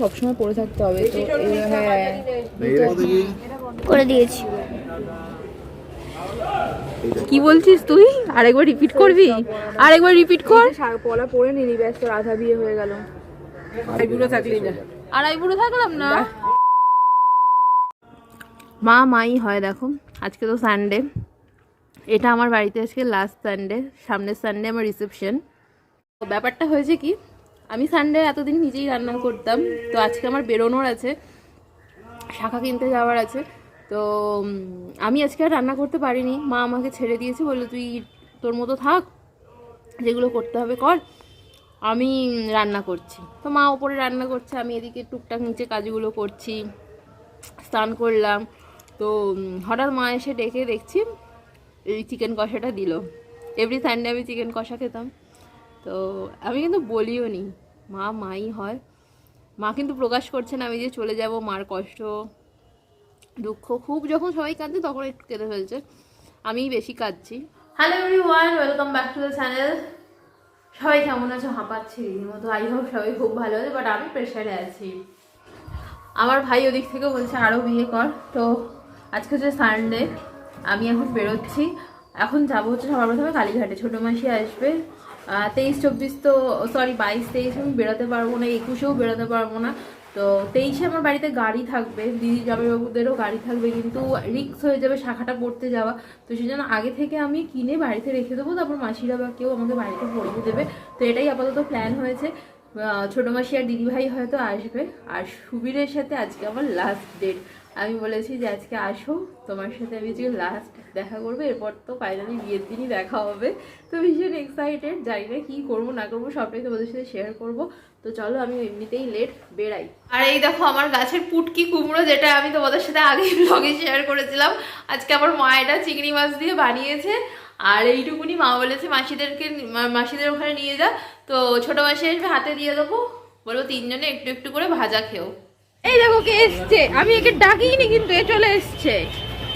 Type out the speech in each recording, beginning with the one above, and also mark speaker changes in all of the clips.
Speaker 1: সবসময় পরে থাকতে হবে তো হ্যাঁ।
Speaker 2: করে দিয়েছি।
Speaker 1: কি বলছিস তুই? আরেকবার রিপিট করবি? আরেকবার রিপিট কর। পলা পড়ে নিলি ব্যাস তোর আধা বিয়ে হয়ে গেল।
Speaker 3: আইবুড়ো থাকলি না।
Speaker 1: আড়াই বুড়ো থাকলাম না? মা মাই হয় দেখো। আজকে তো সানডে এটা আমার বাড়িতে আজকে লাস্ট সানডে সামনের সানডে আমার রিসেপশন ব্যাপারটা হয়েছে কি আমি সানডে এতদিন নিজেই রান্না করতাম, তো আজকে আমার বেরোনোর আছে, শাখা কিনতে যাওয়ার আছে, তো আমি আজকে আর রান্না করতে পারিনি। মা আমাকে ছেড়ে দিয়েছে, বলল, তুই তোর মতো থাক, যেগুলো করতে হবে কর। আমি রান্না করছি। তো মা ওপরে রান্না করছে, আমি এদিকে টুকটাক নিচে কাজগুলো করছি, স্নান করলাম, তো হঠাৎ মা এসে ডেকে দেখছি, এই চিকেন কষাটা দিল। এভরি সানডে আমি চিকেন কষা খেতাম। তো, আমি কিন্তু বলিও নি। মা, মাই হয়। মা কিন্তু প্রকাশ করছে না, আমি যে চলে যাব, মার কষ্ট, দুঃখ। খুব যখন সবাই কাঁদছে তখন একটু কেঁদে ফেলছে। আমিই বেশি কাঁদছি। Hello everyone welcome back to the channel সবাই কেমন আছো? হাঁপাচ্ছি মতো আই হোপ সবাই খুব ভালো আছে বাট আমি প্রেশারে আছি। আমার ভাই ওদিক থেকে বলছে আরও বিয়ে কর। তো আজকে হচ্ছে সানডে আমি এখন বেরোচ্ছি। এখন যাব হচ্ছে সবার প্রথমে কালীঘাটে। ছোটো মাসি আসবে। তেইশ চব্বিশ তো সরি বাইশ তেইশ আমি বেরোতে পারব না, একুশেও বেরোতে পারব না। তো তেইশে আমার বাড়িতে গাড়ি থাকবে, দিদি জামাইবাবুদেরও গাড়ি থাকবে, কিন্তু রিক্স হয়ে যাবে শাখাটা পড়তে যাওয়া। তো সেই জন্য আগে থেকে আমি কিনে বাড়িতে রেখে দেবো, তারপর মাসিরা বা কেউ আমাকে বাড়িতে পড়িয়ে দেবে। তো এটাই আপাতত প্ল্যান হয়েছে। ছোট মাসি আর দিদিভাই হয়তো আসবে। আর সুবীরের সাথে আজকে আমার লাস্ট ডেট আমি বলেছি যে আজকে আসো, তোমার সাথে আমি আজকে লাস্ট দেখা করব, এরপর তো ফাইনালি বিয়ের দিনই দেখা হবে। তো ভীষণ এক্সাইটেড জানি না কী করব, না করব, সবটাই তোমাদের সাথে শেয়ার করব। তো চলো, আমি এমনিতেই লেট বেড়াই। আর এই দেখো, আমার গাছের পুটকি কুমড়ো, যেটা আমি তোমাদের সাথে আগেই ব্লগে শেয়ার করেছিলাম। আজকে আমার মা এটা চিংড়ি মাছ দিয়ে বানিয়েছে। আর এইটুকুনি মা বলেছে, মাসিদেরকে মাসিদের ওখানে নিয়ে যা। তো ছোট মাসি আসবে, হাতে দিয়ে দেবো। বলব, তিনজনে একটু একটু করে ভাজা খেও। এই দেখো কে এসছে। আমি একে ডাকিনি কিন্তু এ চলে এসছে।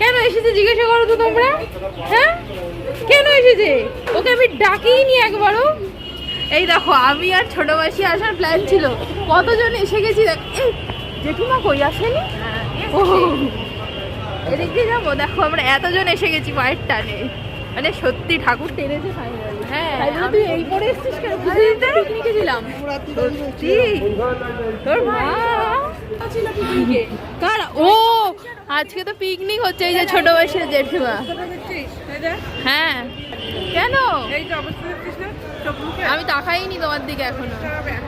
Speaker 1: কেন এসেছে জিজ্ঞাসা করো তো তোমরা? হ্যাঁ? কেন এসেছে? ওকে আমি ডাকিনি একবারও। এই দেখো আমি আর ছোট মাসি আসার প্ল্যান ছিল। কতজন এসে গেছি দেখ। এই জেঠুমা কই? আসেনি? ও এদিক দিয়ে যাব? দেখো আমরা এতজন এসে গেছি মায়ের টানে। মানে সত্যি ঠাকুর টেনেছে হ্যাঁ তুই এই পরে এসেছিস কেন? পিকনিকে ছিলাম সত্যি? তোর মা কার? ও আজকে তো পিকনিক হচ্ছে এই যে ছোট বয়সের জেঠিমা। হ্যাঁ। কেন? আমি তাকাইনি তোমার দিকে এখনও। না হ্যাঁ।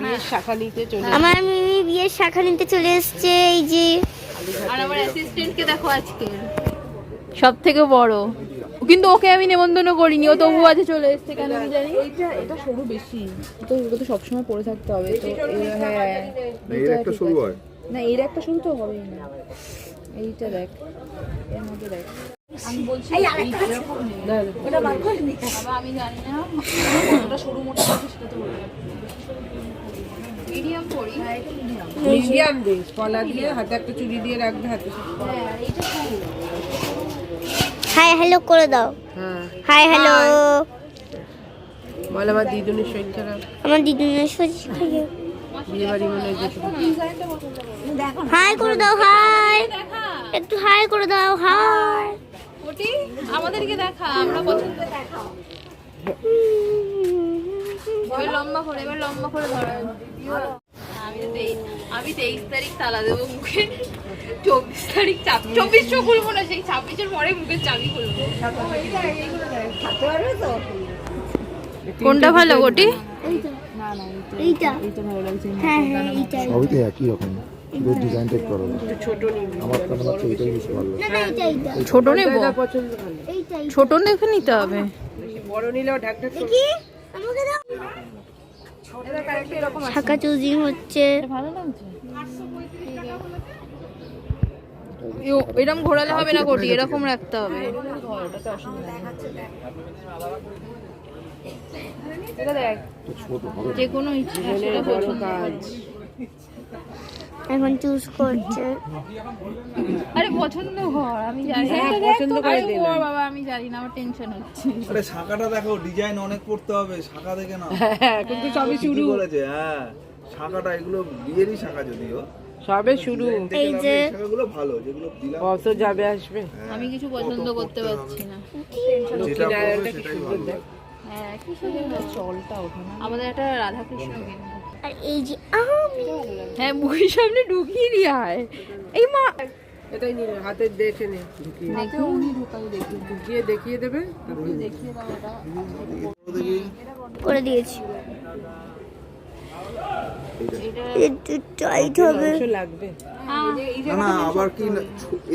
Speaker 3: বিয়ের শাখা নিতে চলে
Speaker 2: আমার মিমি বিয়ের শাখা নিতে চলে এসছে এই যে
Speaker 1: আর আমার অ্যাসিস্ট্যান্টকে দেখো আজকে। সব থেকে বড়। কিন্তু ওকে আমি নেমন্তন্ন করিনি ও তবু আজ চলে এসছে কেন আমি জানি।
Speaker 3: এইটা এটা সরু বেশি।
Speaker 1: তো ওগুলো তো সবসময় পড়ে থাকতে হবে তো হ্যাঁ
Speaker 4: না, এর একটা শুরু হয়।
Speaker 1: না এর একটা শুরু তো হবেই না। এইটা দেখ এর মধ্যে দেখ। আমি বলছি বাবা আমি জানি না। ওটা সরু মোটা সেটা তো মিডিয়াম করি
Speaker 3: মিডিয়াম। দে কলা দিয়ে হাতে একটা চুড়ি দিয়ে রাখবে হাতে
Speaker 1: হ্যাঁ এইটা সরু।
Speaker 2: হাই হ্যালো করে দাও।
Speaker 3: হ্যাঁ।
Speaker 2: হাই হ্যালো
Speaker 3: বল আমার দিদুনের শরীর খারাপ?
Speaker 2: আমার দিদিনের সোজি খাইয়ে
Speaker 3: বিয়ে বাড়ি মনে হয়
Speaker 2: হাই করে দাও হাই। একটু হাই করে দাও হাই।
Speaker 1: ওটি আমাদেরকে দেখা আমরা পছন্দ এবার লম্বা করে এবার লম্বা করে ধরো। আমি তো তেইশ আমি তেইশ তারিখ তালা দেবো মুখে। চব্বিশ তারিখ চব্বিশশো খুলবো না সেই ছাব্বিশের পরে মুখের চাবি খুলবো। কোনটা ভালো গোটি
Speaker 2: এইটা হ্যাঁ হ্যাঁ এইটা
Speaker 4: সবই তো একই রকম। ডিজাইনটা একটু
Speaker 3: ছোট নিবি।
Speaker 4: আমার তো মনে হচ্ছে এটাই বেশি ভালো
Speaker 2: না না এইটা এইটা
Speaker 1: ছোট নেব?
Speaker 3: এটা পছন্দ ভালো।
Speaker 2: এইটা
Speaker 1: ছোট দেখে নিতে হবে।
Speaker 3: বেশি বড় নিলেও
Speaker 2: শাখা চুজিং হচ্ছে।
Speaker 1: ভালো লাগছে? এরকম ঘোরালে হবে না কোটি এরকম রাখতে হবে।
Speaker 4: তো
Speaker 1: যে কোনো ইচ্ছা
Speaker 3: কাজ
Speaker 2: এখন চুজ করছে।
Speaker 1: আরে পছন্দ কর আমি জানি।
Speaker 3: হ্যাঁ, পছন্দ করে
Speaker 1: আরে
Speaker 3: না।
Speaker 1: বাবা আমি জানি না আমার টেনশন হচ্ছে।
Speaker 5: আরে শাখাটা দেখো ডিজাইন অনেক করতে হবে শাখা দেখে না
Speaker 3: হ্যাঁ কিন্তু সবে
Speaker 5: ঠিকই
Speaker 3: শুরু।
Speaker 5: বলেছে হ্যাঁ শাখাটা এগুলো বিয়েরই শাখা যদিও।
Speaker 3: সবে শুরু।
Speaker 2: এই যে-
Speaker 5: শাখাগুলো ভালো যেগুলো দিলাম।
Speaker 3: কত যাবে আসবে।
Speaker 1: আমি কিছু পছন্দ করতে পারছি না।
Speaker 5: যেটা
Speaker 3: লক্ষ্মীনারায়ণটা
Speaker 5: করবে
Speaker 3: কি সুন্দর দেখ।
Speaker 1: হ্যাঁ কি সুন্দর। চলটা ওঠে না? আমাদের একটা রাধাকৃষ্ণ কিনবো।
Speaker 2: আর এই যে আমি
Speaker 1: হ্যাঁ মুখের সামনে ঢুকিয়ে দিয়ে আয়। এই মা
Speaker 3: এটাই নিয়ে নে, হাতে দেখে নে ঢুকিয়ে। ঢুকিয়ে দেখিয়ে দেবে
Speaker 2: করে দিয়েছি। টাইট হবে।
Speaker 5: না না আবার কি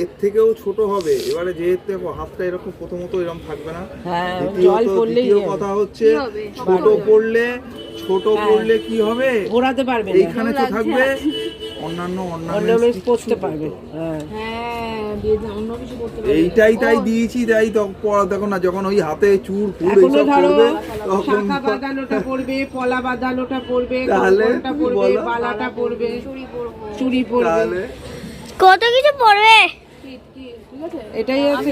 Speaker 5: এর থেকেও ছোট হবে। এবারে যেহেতু দেখো হাতটা এরকম প্রথমত এরকম থাকবে না।
Speaker 3: হ্যাঁ জল পড়লেই
Speaker 5: কথা হচ্ছে ছোট পড়লে ছোট পড়লে কি হবে?
Speaker 3: ঘোরাতে পারবে
Speaker 5: এইখানে তো থাকবে অন্যান্য অন্যান্য
Speaker 3: পারবে। হ্যাঁ
Speaker 5: এইটাই তাই দিয়েছি তাই তখন পড়া দেখো না যখন ওই হাতে চুর ফুল এইসব করবে তখন
Speaker 3: শাখা বাঁধানোটা পড়বে পলা বাঁধানোটা পড়বে
Speaker 5: তাহলে
Speaker 3: পড়বে পড়বে চুড়ি পড়বে
Speaker 2: কত কিছু পড়বে?
Speaker 3: এটাই আছে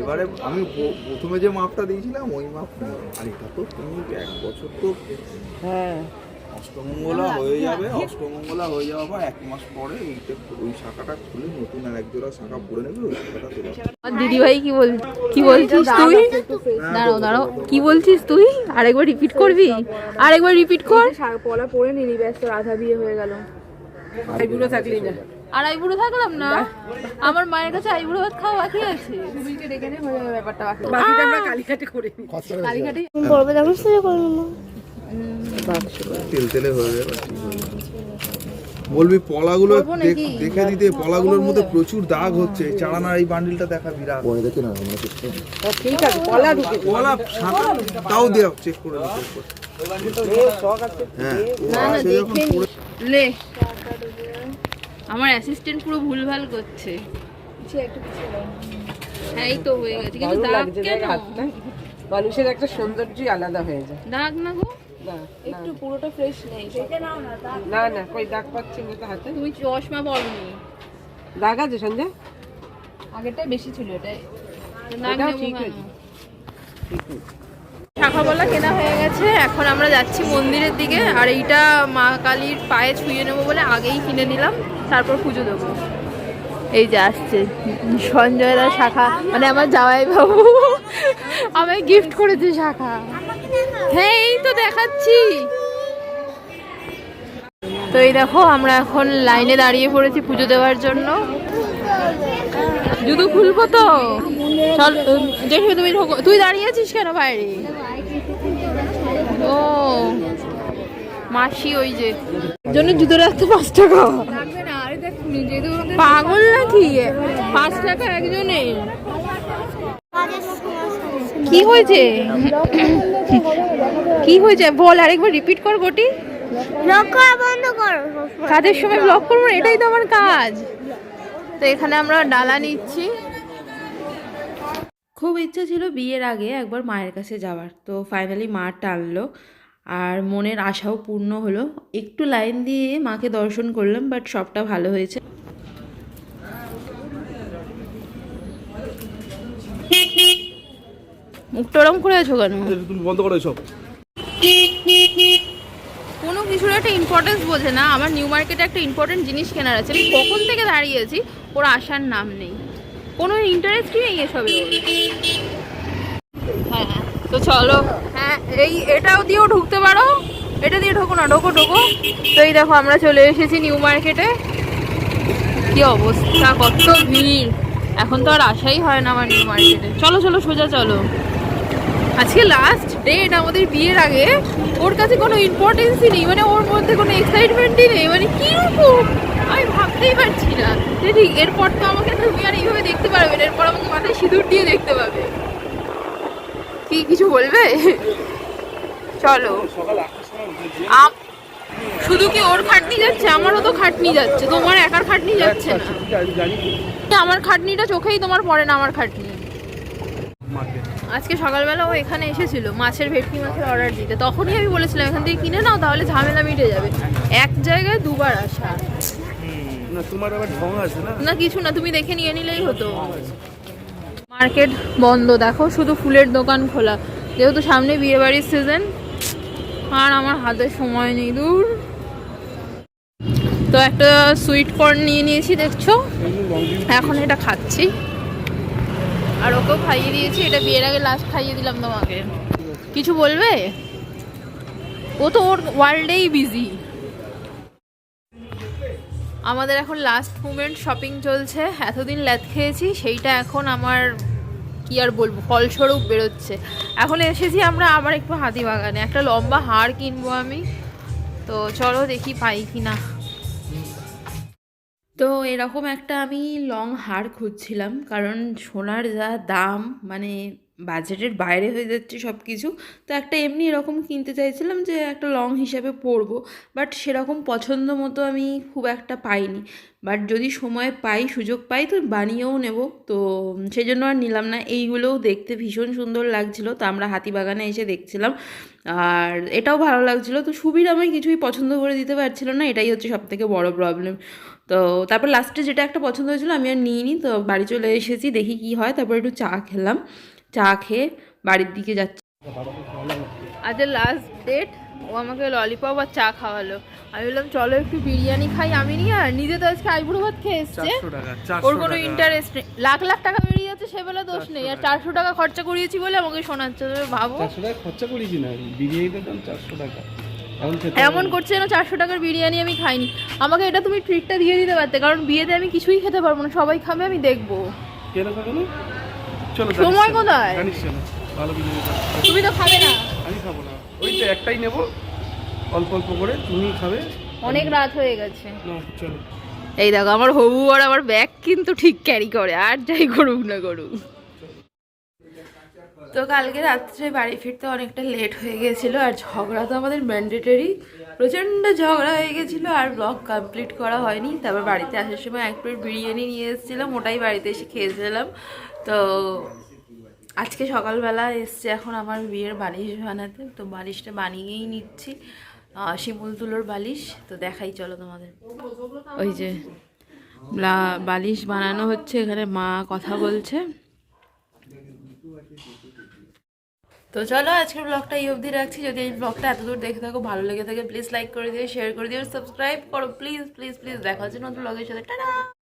Speaker 5: এবারে আমি প্রথমে যে মাপটা দিয়েছিলাম ওই মাপ নিও। আর এটা তো তুমি এক বছর তো
Speaker 3: হ্যাঁ।
Speaker 5: অষ্টমঙ্গলা হয়ে যাবে অষ্টমঙ্গলা হয়ে যাওয়ার পর এক মাস পরে ওইটা ওই শাখাটা খুলে নতুন আর এক জোড়া শাখা পরে নেবে ওই শাখাটা তোলা
Speaker 1: দিদি ভাই কি বল কি বলছিস তুই? দাঁড়াও দাঁড়াও। কি বলছিস তুই? আরেকবার রিপিট করবি? আরেকবার রিপিট কর।
Speaker 6: পলা পরে নিলি ব্যস্ত রাধা বিয়ে হয়ে গেল।
Speaker 3: এগুলো থাকলেই না।
Speaker 1: আর আইবুড়ো থাকলাম না? আমার মায়ের কাছে আইবুড়ো ভাত খাওয়া বাকি আছে।
Speaker 6: ডেকে নে হয়ে ব্যাপারটা বাকি।
Speaker 3: বাকিটা আমরা কালীঘাটে করে নিই।
Speaker 6: কালীঘাটে
Speaker 2: পড়বে তখন শুরু করে নেব
Speaker 5: তেল তেলে হয়ে যাবে ঠিক যাবে। বলবি পলাগুলো দেখে দিতে পলাগুলোর মধ্যে প্রচুর দাগ হচ্ছে। চালানার এই বান্ডিলটা দেখা বিরাট।
Speaker 4: পরে দেখে না আমরা
Speaker 3: ঠিক আছে পলা ঢুকে
Speaker 5: পলা তাও দেও চেক করে দিতে হ্যাঁ।
Speaker 1: লে। আমার অ্যাসিস্ট্যান্ট পুরো ভুলভাল করছে। হ্যাঁ এই তো হয়ে গেছে। কিন্তু দাগ কেন?
Speaker 3: মানুষের একটা সৌন্দর্যই আলাদা হয়ে যায়।
Speaker 1: দাগ না গো?
Speaker 3: না
Speaker 6: একটু পুরোটা ফ্রেশ নেই।
Speaker 3: না না কই দাগ পাচ্ছি না তো হাতে?
Speaker 1: তুমি চশমা পরনি
Speaker 3: দাগ আছে সঞ্জয়
Speaker 6: আগেরটাই বেশি ছিল
Speaker 3: এটাও
Speaker 1: নেব
Speaker 3: ঠিক? হয়েছে।
Speaker 1: শাখাবলা কেনা হয়ে গেছে এখন আমরা যাচ্ছি মন্দিরের দিকে আর এইটা মা কালীর পায়ে ছুঁয়ে নেব বলে আগেই কিনে নিলাম তারপর পুজো দেবো। এই যে আসছে সঞ্জয় দা শাখা মানে আমার জামাই বাবু আমায় গিফট করেছে শাখা। হ্যাঁ এই তো দেখাচ্ছি। তো এই দেখো, আমরা এখন লাইনে দাঁড়িয়ে পড়েছি পুজো দেওয়ার জন্য। জুতো খুলবো তো? চল দেখি তুমি তুই দাঁড়িয়ে আছিস কেন বাইরে? ও, মাসি ওই যে। জন্য জুতো রাখতে পাঁচ টাকা। পাগল নাকি? পাঁচ টাকা একজনে কি হয়েছে? কি হয়েছে? বল আরেকবার রিপিট কর গোটি।
Speaker 2: বন্ধ করো।
Speaker 1: কাজের সময় ব্লগ করব না, এটাই তো আমার কাজ। তো এখানে আমরা ডালা নিচ্ছি। খুব ইচ্ছা ছিল বিয়ের আগে একবার মায়ের কাছে যাওয়ার। তো ফাইনালি মা টানলো আর মনের আশাও পূর্ণ হলো। একটু লাইন দিয়ে মাকে দর্শন করলাম বাট সবটা ভালো হয়েছে। মুখটা ওরম করে আছো কেন?
Speaker 5: তুমি বন্ধ করো সব
Speaker 1: কোনো কিছুর একটা ইম্পর্টেন্স বোঝে না। আমার নিউ মার্কেটে একটা ইম্পর্টেন্ট জিনিস কেনার আছে। আমি কখন থেকে দাঁড়িয়েছি ওর আসার নাম নেই। কোনো ইন্টারেস্টই নেই এসবে। হ্যাঁ তো চলো। হ্যাঁ এই এটাও দিয়েও ঢুকতে পারো। এটা দিয়ে ঢোকো না ঢোকো ঢোকো। তো এই দেখো আমরা চলে এসেছি নিউ মার্কেটে কি অবস্থা কত ভিড়। এখন তো আর আসাই হয় না আমার নিউ মার্কেটে চলো চলো সোজা চলো। আজকে লাস্ট ডেট আমাদের বিয়ের আগে। ওর কাছে কোনো ইম্পর্টেন্সই নেই মানে ওর মধ্যে কোনো এক্সাইটমেন্টই নেই মানে কীরকম আমি ভাবতেই পারছি না। যে ঠিক এরপর তো আমাকে তুমি আর এইভাবে দেখতে পারবে না এরপর আমাকে মাথায় সিঁদুর দিয়ে দেখতে পাবে। কি কিছু বলবে? চলো। শুধু কি ওর খাটনি যাচ্ছে? আমারও তো খাটনি যাচ্ছে তোমার একার খাটনি যাচ্ছে না। আমার খাটনিটা চোখেই তোমার পড়ে না আমার খাটনি। আজকে সকালবেলা ও এখানে এসেছিল মাছের ভেটকি মাছের অর্ডার দিতে। তখনই আমি বলেছিলাম এখান থেকে কিনে নাও তাহলে ঝামেলা মিটে যাবে। এক জায়গায় দুবার আসা।
Speaker 3: না তোমার আবার ঢং আছে না?
Speaker 1: না কিছু না তুমি দেখে নিয়ে নিলেই হতো। মার্কেট বন্ধ দেখো শুধু ফুলের দোকান খোলা। যেহেতু সামনে বিয়ে বাড়ির সিজন আর আমার হাতে সময় নেই দূর। তো একটা সুইট কর্ন নিয়ে নিয়েছি দেখছ? এখন এটা খাচ্ছি। আর ওকেও খাইয়ে দিয়েছি, এটা বিয়ের আগে লাস্ট খাইয়ে দিলাম তোমাকে। কিছু বলবে? ও তো ওর ওয়ার্ল্ডেই বিজি আমাদের এখন লাস্ট মুমেন্ট শপিং চলছে। এতদিন ল্যাদ খেয়েছি, সেইটা এখন আমার, কি আর বলব, ফলস্বরূপ বেরোচ্ছে। এখন এসেছি আমরা আবার একটু হাতি বাগানে একটা লম্বা হাড় কিনবো আমি। তো চলো দেখি পাই কি না তো এরকম একটা আমি লং হার খুঁজছিলাম কারণ সোনার যা দাম মানে বাজেটের বাইরে হয়ে যাচ্ছে সব কিছু তো একটা এমনি এরকম কিনতে চাইছিলাম যে একটা লং হিসাবে পরবো বাট সেরকম পছন্দ মতো আমি খুব একটা পাইনি। বাট যদি সময় পাই, সুযোগ পাই, তো বানিয়েও নেব। তো সেই জন্য আর নিলাম না। এইগুলোও দেখতে ভীষণ সুন্দর লাগছিল, তো আমরা হাতিবাগানে এসে দেখছিলাম। আর এটাও ভালো লাগছিল। তো সুবির আমায় কিছুই পছন্দ করে দিতে পারছিল না, এটাই হচ্ছে সব থেকে বড় প্রবলেম তো তারপর লাস্টে যেটা একটা পছন্দ হয়েছিল, আমি আর নিইনি, তো বাড়ি চলে এসেছি, দেখি কি হয়, তারপর একটু চা খেলাম। চা খেয়ে বাড়ির দিকে যাচ্ছি। আজ লাস্ট ডেট ও আমাকে ললিপপ আর চা খাওয়ালো। আমি বললাম চলো একটু বিরিয়ানি খাই। আমি নি আর নিজে তো আজকে আইবুড়ো ভাত খেয়ে এসছে। ওর কোনো ইন্টারেস্ট নেই। লাখ লাখ টাকা বেরিয়ে যাচ্ছে সে বেলা দোষ নেই। আর চারশো টাকা। খরচা করিয়েছি বলে আমাকে শোনাচ্ছে। তুমি ভাবো।
Speaker 3: খরচা করেছি না বিরিয়ানিটার দাম চারশো টাকা।
Speaker 1: এমন করছে যেন চারশো টাকার বিরিয়ানি আমি খাইনি। আমাকে এটা তুমি ট্রিটটা দিয়ে দিতে পারতে কারণ বিয়েতে আমি কিছুই খেতে পারব না। সবাই খাবে আমি দেখব।
Speaker 3: কেন চলো
Speaker 1: সময় কোথায়?
Speaker 3: জানিস চলো ভালো বিরিয়ানি
Speaker 1: তুমি তো খাবে না?
Speaker 3: আমি খাব না। ওই তো একটাই নেব অল্প অল্প করে তুমি খাবে।
Speaker 1: অনেক রাত হয়ে গেছে।
Speaker 3: না চলো।
Speaker 1: এই দেখো আমার হবু আর আমার ব্যাগ কিন্তু ঠিক ক্যারি করে আর যাই করুক না করুক। তো কালকে রাত্রে বাড়ি ফিরতে অনেকটা লেট হয়ে গেছিল আর ঝগড়া তো আমাদের ম্যান্ডেটরি প্রচণ্ড ঝগড়া হয়ে গেছিল আর ব্লগ কমপ্লিট করা হয়নি। তারপর বাড়িতে আসার সময় এক প্লেট বিরিয়ানি নিয়ে এসেছিলাম ওটাই বাড়িতে এসে খেয়েছিলাম তো আজকে সকালবেলা এসছে এখন আমার বিয়ের বালিশ বানাতে, তো বালিশটা বানিয়েই নিচ্ছি। শিমুল তুলোর বালিশ, তো দেখাই চলো তোমাদের। ওই যে ব্লা- বালিশ বানানো হচ্ছে, এখানে মা কথা বলছে। তো চলো আজকের ব্লগটা এই অবধি রাখছি। যদি এই ব্লগটা এতদূর দেখে থাকো, ভালো লেগে থাকে প্লিজ লাইক করে দিও শেয়ার করে দিও সাবস্ক্রাইব করো। প্লিজ প্লিজ প্লিজ দেখা হচ্ছে নতুন ব্লগের সাথে। টাটা!